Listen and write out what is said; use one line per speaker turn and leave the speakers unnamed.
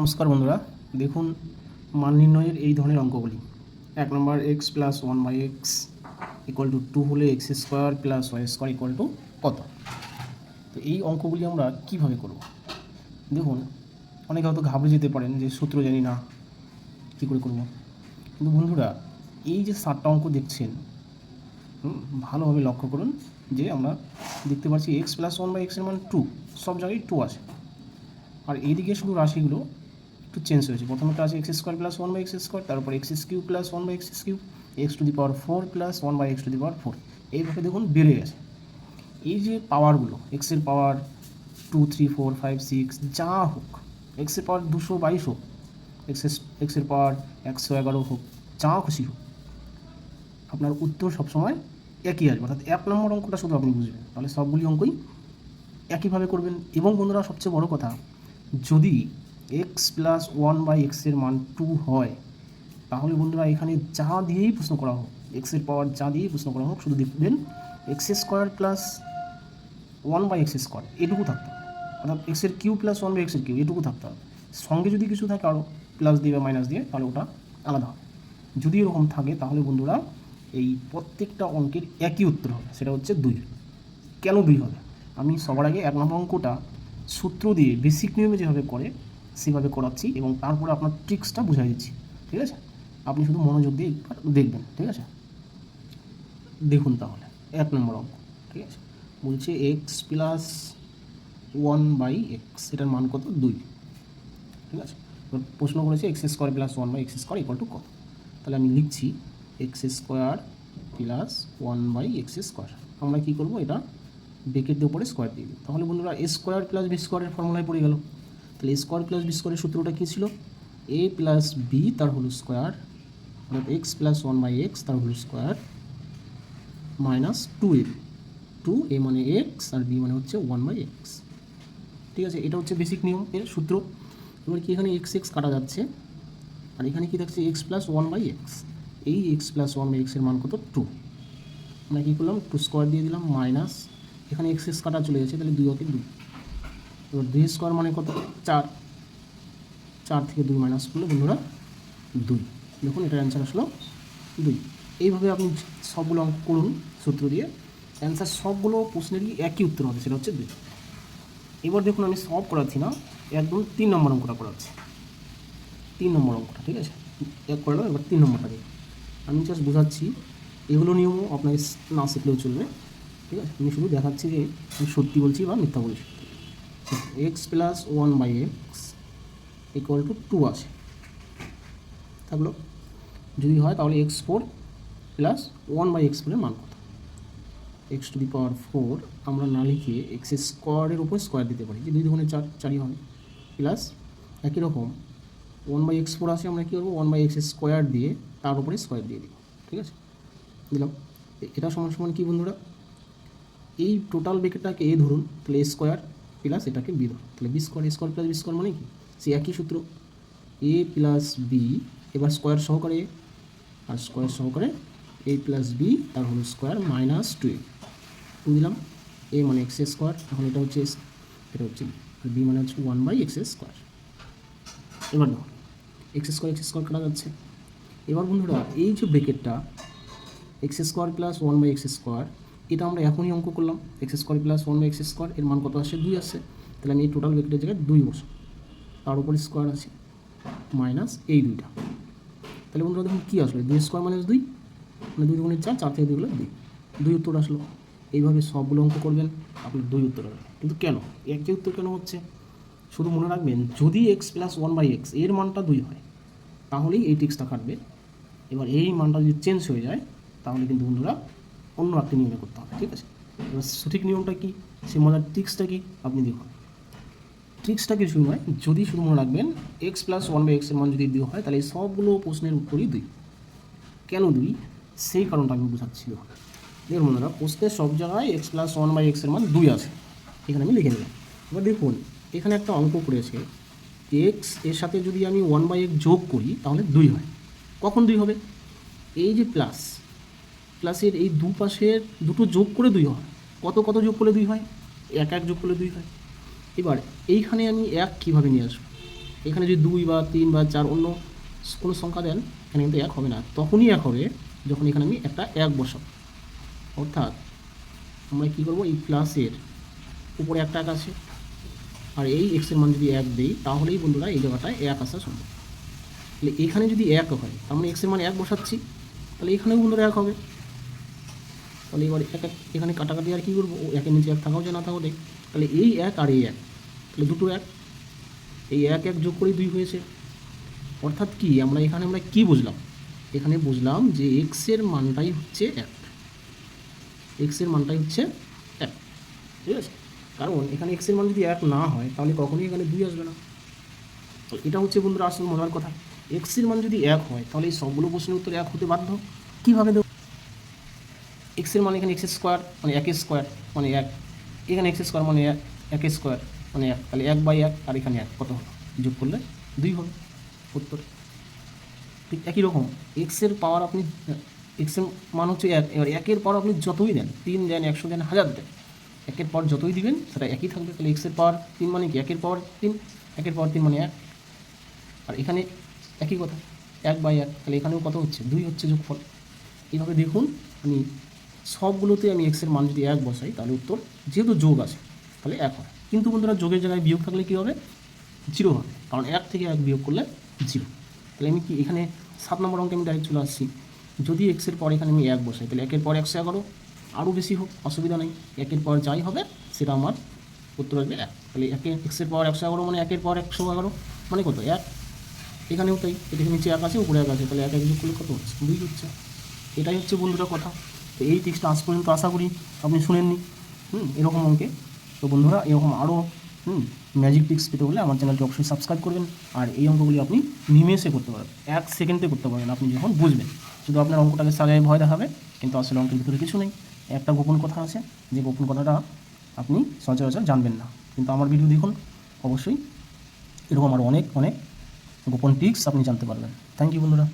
নমস্কার বন্ধুরা, দেখুন মান নির্ণয়ের এই ধরনের অঙ্কগুলি। এক নম্বর x plus one by x equal to two হলে x square plus y square equal to কত? তো এই অঙ্কগুলি আমরা কীভাবে করব? দেখুন, অনেকে হয়তো ঘাবড়ে যেতে পারেন যে সূত্র জানি না, কী করে করব? কিন্তু বন্ধুরা, এই যে সাতটা অঙ্ক দেখছেন ভালোভাবে লক্ষ্য করুন যে আমরা দেখতে পাচ্ছি এক্স প্লাস ওয়ান বাই এক্সের মান টু সব জায়গায় টু আছে। আর এইদিকে শুধু রাশিগুলো একটু চেঞ্জ হয়েছে। প্রথমে আছে x square plus one by x square তারপর x cube plus one by x cube x to the power four plus one by x to the power four এইভাবে দেখুন বেড়ে গেছে। এই যে পাওয়ারগুলো এক্সের power two three four five six যা হোক এক্সের পাওয়ার দুশো বাইশ হোক এক্সেস এক্সের পাওয়ার একশো এগারো হোক, যা খুশি হোক, আপনার উত্তর সবসময় একই আসবে। অর্থাৎ এক নম্বর অঙ্কটা শুধু আপনি বুঝবেন, তাহলে সবগুলি অঙ্কই একইভাবে করবেন। এবং বন্ধুরা, সবচেয়ে বড় কথা, যদি এক্স প্লাস ওয়ান বাই এক্সের মান টু হয়, তাহলে বন্ধুরা এখানে যা দিয়েই প্রশ্ন করা হোক এক্সের পাওয়ার যা দিয়েই প্রশ্ন করা হোক, শুধু দেখবেন x square plus one by x square এটুকু থাকতে হবে। অর্থাৎ এক্সের কিউ প্লাস ওয়ান বাই এক্সের কিউ এটুকু থাকতে হবে। সঙ্গে যদি কিছু থাকে আরও প্লাস দিয়ে বা মাইনাস দিয়ে, তাহলে ওটা আলাদা হবে। যদি এরকম থাকে, তাহলে বন্ধুরা এই প্রত্যেকটা অঙ্কের একই উত্তর হবে, সেটা হচ্ছে দুই। কেন দুই হবে? আমি সবার আগে এক নম্বর অঙ্কটা সূত্র দিয়ে বেসিক নিয়মে যেভাবে করে সেভাবে করাচ্ছি এবং তারপরে আপনার ট্রিক্সটা বুঝাই দিচ্ছি, ঠিক আছে? আপনি শুধু মনোযোগ দিয়ে একবার দেখবেন, ঠিক আছে? দেখুন তাহলে, এক নম্বর অঙ্ক, ঠিক আছে? বলছে x plus one by x এটার মান কত? দুই, ঠিক আছে? প্রশ্ন করেছে x square plus one by x square equal to কত? তাহলে আমি লিখছি x square plus one by x square আমরা কী করব? এটা ব্রেকেট দিয়ে উপরে স্কোয়ার দিয়ে দিই তাহলে বন্ধুরা এ স্কোয়ার প্লাস বি স্কোয়ারের ফর্মুলায় পড়ে গেল। তাহলে স্কোয়ার প্লাস বি স্কোয়ারের সূত্রটা কী ছিল? এ প্লাস বি তার হলো স্কোয়ার অর্থাৎ x plus one by x তার হলো square minus two a two a মানে এক্স আর বি মানে হচ্ছে ওয়ান বাই এক্স ঠিক আছে, এটা হচ্ছে বেসিক নিয়ম এর সূত্র। এবার কি এখানে এক্স এক্স কাটা যাচ্ছে? আর এখানে কি থাকছে? X plus one by x এই এক্স প্লাস ওয়ান বাই এক্সের মান কত? টু আমরা কী করলাম? টু স্কোয়ার দিয়ে দিলাম মাইনাস এখানে এক্স এক্স কাটা চলে গেছে, তাহলে দুই অকে দুই। এবার দুই স্কোয়ার মানে কত? চার। চার থেকে দুই মাইনাস করলে বন্ধুরা দুই। দেখুন, এটার অ্যান্সার আসলো দুই। এইভাবে আপনি সবগুলো অঙ্ক করুন সূত্র দিয়ে। অ্যান্সার সবগুলো প্রশ্নেরই একই উত্তর হবে, সেটা হচ্ছে দুই। এবার দেখুন, আমি সব করাচ্ছি না, একদম তিন নম্বর অঙ্কটা করাচ্ছি। তিন নম্বর অঙ্কটা, ঠিক আছে? এক করলাম এবার তিন নম্বরটা দিই আমি জাস্ট বোঝাচ্ছি, এগুলো নিয়মও আপনাকে না শিখলেও চলবে, ঠিক আছে? আমি শুধু দেখাচ্ছি যে আমি সত্যি বলছি বা মিথ্যা বলছি। X plus one by x equal to two আছে। থাকল? যদি হয় তাহলে x four plus one by x ফোরের মান কত? X to the power four আমরা না লিখে এক্স স্কোয়ারের উপর স্কোয়ার দিতে পারি। যে দুই দুগুণে চার, চারই হবে প্লাস একই রকম ওয়ান বাই এক্স ফোর আছে আমরা কী করব? ওয়ান বাই এক্স স্কোয়ার দিয়ে তার উপরে স্কোয়ার দিয়ে দিব। ঠিক আছে? দিলাম। এটা সমান সমান কী বন্ধুরা? এই টোটাল ব্রেকেটটাকে এ ধরুন তাহলে স্কোয়ার প্লাস এটাকে বি ধরুন তাহলে b square square plus b square মানে কি? সে একই সূত্র। এ প্লাস বি এবার স্কোয়ার সহকারে আর স্কোয়ার সহকারে এ প্লাস বি তার হলো square minus two a two দিলাম এ মানে এক্স স্কোয়ার এখন এটা হচ্ছে এটা হচ্ছে বি মানে হচ্ছে ওয়ান বাই এক্স স্কোয়ার এবার দেখো এক্স স্কোয়ার এক্স স্কোয়ার কাটা যাচ্ছে। এবার বন্ধুরা, এই যে ব্রেকেটটা x square plus one by x square এটা আমরা এখনই অঙ্ক করলাম x square plus one by x square এর মান কত আসে দুই আসছে। তাহলে আমি এই টোটাল ব্রেকেটের জায়গায় দুই বসো তার উপরে স্কোয়ার আছে মাইনাস এই দুইটা। তাহলে বন্ধুরা দেখুন কী আসলো? দুই স্কোয়ার মাইনাস দুই মানে দুই দুগুণে চার চার থেকে দুই হলো দুই। দুই উত্তর আসলো। এইভাবে সবগুলো অঙ্ক করবেন আপনার দুই উত্তর হবে। কিন্তু কেন? একই উত্তর কেন হচ্ছে? শুধু মনে রাখবেন, যদি এক্স প্লাস ওয়ান বাই এক্সের মানটা দুই হয়, তাহলেই এই টিক্সটা কাটবে। এবার এই মানটা যদি চেঞ্জ হয়ে যায়, তাহলে কিন্তু বন্ধুরা অন্য একটা নিয়মে করতে হবে, ঠিক আছে? এবার সঠিক নিয়মটা কি? সে মজার ট্রিক্সটা কি? আপনি দেখুন। ট্রিক্সটা কিছু নয়, যদি শুধু মনে রাখবেন এক্স প্লাস ওয়ান বাই এক্সের মান যদি দুই হয়, তাহলে সবগুলো প্রশ্নের উত্তরই দুই। কেন দুই? সেই কারণটা আমি বোঝাচ্ছি দেখুন দেখুন বন্ধুরা প্রশ্নের সব জায়গায় এক্স প্লাস ওয়ান বাই এক্সের মান দুই আছে। এখানে আমি লিখে নিলাম এবার দেখুন, এখানে একটা অঙ্ক করেছে এক্সের সাথে যদি আমি ওয়ান বাই এক্স যোগ করি, তাহলে দুই হয়। কখন দুই হবে? এই যে প্লাস প্লাসের এই দু পাশের দুটো যোগ করে দুই হয়। কত কত যোগ করলে দুই হয়? এক এক যোগ করলে দুই হয়। এবার এইখানে আমি এক কীভাবে নিয়ে আসব? এখানে যদি দুই বা তিন বা চার অন্য কোনো সংখ্যা দেন, এখানে কিন্তু এক হবে না। তখনই এক হবে যখন এখানে আমি একটা এক বসাবো। অর্থাৎ আমরা কী করব? এই প্লাসের উপরে একটা এক আছে। আর এই এক্সের মান যদি এক দিই, তাহলেই বন্ধুরা এই জায়গাটায় এক আসা সম্ভব। তাহলে এখানে যদি এক হয়, তার মানে এক্সের মান এক বসাচ্ছি, তাহলে এখানেও বন্ধুরা এক হবে। তাহলে এবার এক এক এখানে কাটাকাটি আর কী করব? ও একের নিচে এক থাকাও যায় না যায় তাহলে এই এক আর এই এক, তাহলে দুটো এক। এই এক এক যোগ করেই দুই হয়েছে। অর্থাৎ কি? আমরা এখানে আমরা কি বুঝলাম? এখানে বুঝলাম যে এক্সের মানটাই হচ্ছে এক। এক্সের মানটাই হচ্ছে এক। ঠিক আছে? কারণ এখানে এক্সের মান যদি এক না হয়, তাহলে কখনোই এখানে দুই আসবে না। তো এটা হচ্ছে বন্ধুরা আসল মজার কথা। এক্সের মান যদি এক হয়, তাহলে এই সবগুলো প্রশ্নের উত্তর এক হতে বাধ্য। কীভাবে দেবো? এক্সের মানে এখানে এক্স স্কোয়ার মানে এক স্কোয়ার মানে এক। এখানে এক্স স্কোয়ার মানে এক এক স্কোয়ার মানে এক। তাহলে এক বাই এক আর এখানে এক, কত হলো? যোগ করলে দুই হবে। উত্তর। ঠিক একই রকম। এক্সের পাওয়ার আপনি এক্সের মান হচ্ছে এক। এবার একের পাওয়ার আপনি যতই দেন, তিন দেন, একশো দেন, হাজার দেন, একের পর যতই দিবেন, সেটা একই থাকবে। তাহলে এক্সের পাওয়ার তিন মানে কি? একের পাওয়ার তিন, একের পাওয়ার তিন মানে এক। আর এখানে একই কথা, এক বাই এক। তাহলে এখানেও কত হচ্ছে? দুই হচ্ছে যোগফল। এইভাবে দেখুন, আমি সবগুলোতে আমি এক্সের মান যদি এক বসাই, তাহলে উত্তর যেহেতু যোগ আছে, তাহলে এক হয়। কিন্তু বন্ধুরা, যোগের জায়গায় বিয়োগ থাকলে কী হবে? জিরো হবে। কারণ এক থেকে এক বিয়োগ করলে জিরো। তাহলে আমি কি এখানে সাত নম্বর অঙ্কে আমি ডাইরেক্ট চলে আসছি। যদি এক্সের পর এখানে আমি এক বসাই, তাহলে একের পর একশো এগারো। আরও বেশি হোক, অসুবিধা নেই। একের পর যাই হবে, সেটা আমার উত্তর আসবে এক। তাহলে একে এক্সের পর একশো এগারো মানে একের পর একশো এগারো। মানে কত? এক। এখানেও তাই। এটা নিচে এক আছে, উপরে এক আছে। তাহলে এক এক যোগ করলে কত হচ্ছে? দুই হচ্ছে। এটাই হচ্ছে বন্ধুরা কথা। তো এই টেক্সটটা আজ পর্যন্ত আশা করি আপনি শুনেননি। হুম, এরকম অঙ্কে। তো বন্ধুরা, এরকম আরও হুম ম্যাজিক টিক্স পেতে হলে আমার চ্যানেলটি অবশ্যই সাবস্ক্রাইব করবেন। আর এই অঙ্কগুলি আপনি নিমেষে করতে পারবেন এক সেকেন্ডে করতে পারবেন আপনি যখন বুঝবেন। শুধু আপনার অঙ্কটাকে সাজায় ভয় দেখাবে, কিন্তু আসলে অঙ্কের ভিতরে কিছু নেই। একটা গোপন কথা আছে, যে গোপন কথাটা আপনি সচরাচর জানবেন না। কিন্তু আমার ভিডিও দেখুন, অবশ্যই এরকম আরও অনেক অনেক গোপন টিক্স আপনি জানতে পারবেন। থ্যাংক ইউ বন্ধুরা।